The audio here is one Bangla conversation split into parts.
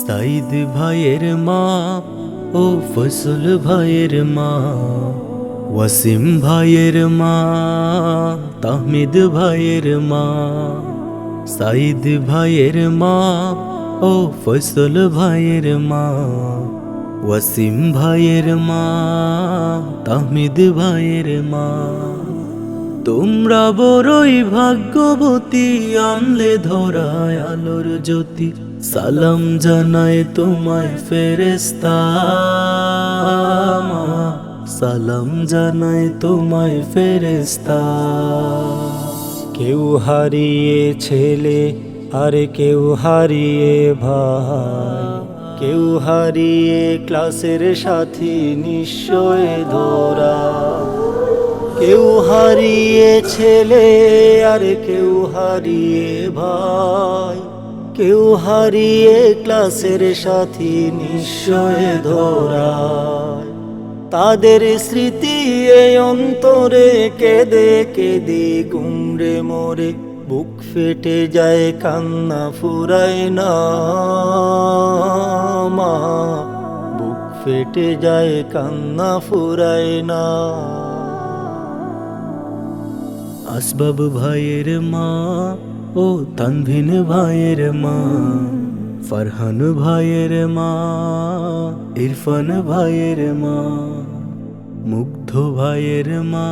সাইদ ভাইয়ের মা ও ফসল ভাইয়ের মা, ওয়াসিম ভাইয়ের মা, তাহমিদ ভাইয়ের মা, সাইদ ভাইয়ের মা ও ফসল ভাইয়ের মা, ওয়াসিম ভাইয়ের মা, তাহমিদ ভাইয়ের মা। তোমরা বড়ই ভাগ্যবতী, আনলে ধরায় আলোর জ্যোতি। সালাম জানাই তোমায় ফেরেস্তা। সালাম জানাই তোমায় ফেরেস্তা কেউ হারিয়ে ছেলে আর কেউ হারিয়ে ভাই। কেউ হারিয়ে ক্লাসের সাথী নিশ্চয় ধরা। কেউ হারিয়ে ছেলে আর কেউ হারিয়ে ভাই। কেউ হারিয়ে ক্লাসের সাথী নিশ্চয় ধরা তাদের স্মৃতি এই অন্তরে কেঁদে কেঁদে গুমরে মরে, বুক ফেটে যায়, কান্না ফুরায় না মা। বুক ফেটে যায়, কান্না ফুরায় না। আসবাব ভাইয়ের মা ও তানভিন ভাইয়ের মা, ফারহান ভাইয়ের মা, ইরফান ভাইয়ের মা, মুগ্ধ ভাইয়ের মা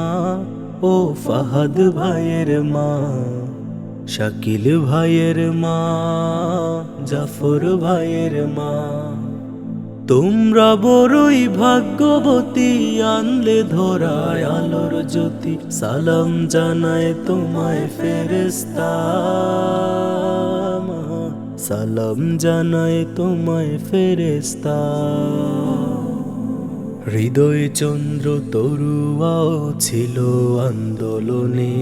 ও ফাহাদ ভাইয়ের মা, শাকিল ভাইয়ের মা, জাফর ভাইয়ের মা। তোমরা বড়ই ভাগ্যবতী, আনলে ধরায় আলোর জ্যোতি, সালাম জানায় তোমায় ফেরেস্তা। সালাম জানায় তোমায় ফেরেস্তা হৃদয় চন্দ্র তরুয়াও ছিল আন্দোলনে।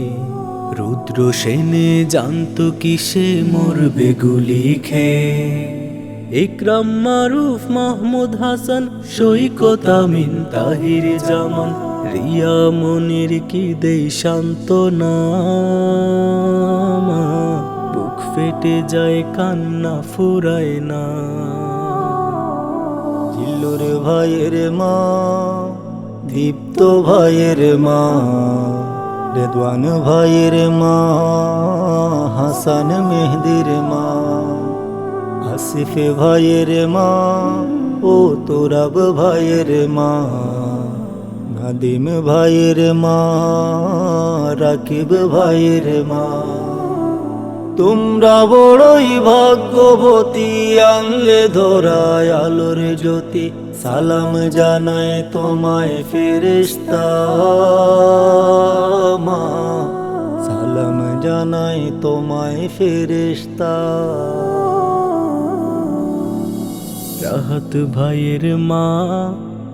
রুদ্র সেনে জানত কিসে মরবে গুলি খেয়ে ইকরাম মারুফ মাহমুদ হাসান, সৈকত আমিন তাহির জামান, রিয়া মনির কি দেই শান্তনা মা। বুক ফেটে যায় কান্না ফুরায় না জিল্লুর ভাইয়ের মা, দীপ্ত ভাইয়ের মা, রেদওয়ান ভাইয়ের মা, হাসান মেহদির মা আসিফে ভাইয়ের মা ও তোরাব ভাইয়ের মা, নাদিম ভাইয়ের মা, রাকিব ভাইয়ের মা। তোমরা বড়ই ভাগ্যবতী, আনলে ধরায় আলোর জ্যোতি, সালাম জানায় তোমায় ফেরেস্তা মা। সালাম জানায় তোমায় ফেরেস্তা রাহাত ভাইয়ের মা,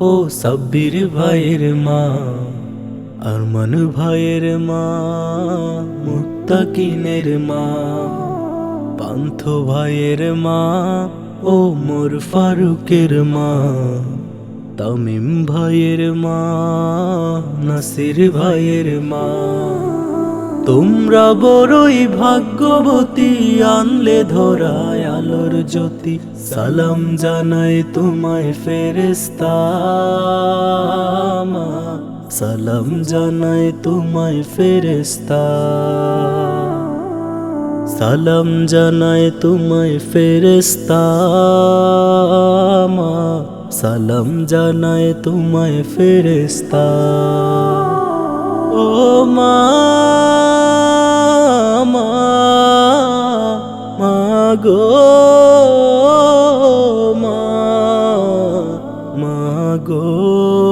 ও সাব্বির ভাইয়ের মা, আরমান ভাইয়ের মা, মুত্তাকিনের মা, পান্থ ভাইয়ের মা, ও মোর ফারুকের মা, তামিম ভাইয়ের মা, নাসির ভাইয়ের মা। তোমরা বড়ই ভাগ্যবতী, আনলে ধরায় জ্যোতি, সালাম জানায় তোমায় ফেরেস্তা। সালাম জানায় তোমায় ফেরেস্তা সালাম জানায় তোমায় ফেরেস্তা। সালাম জানায় তোমায় ফেরেস্তা ও মা মা মা গো মা মা গো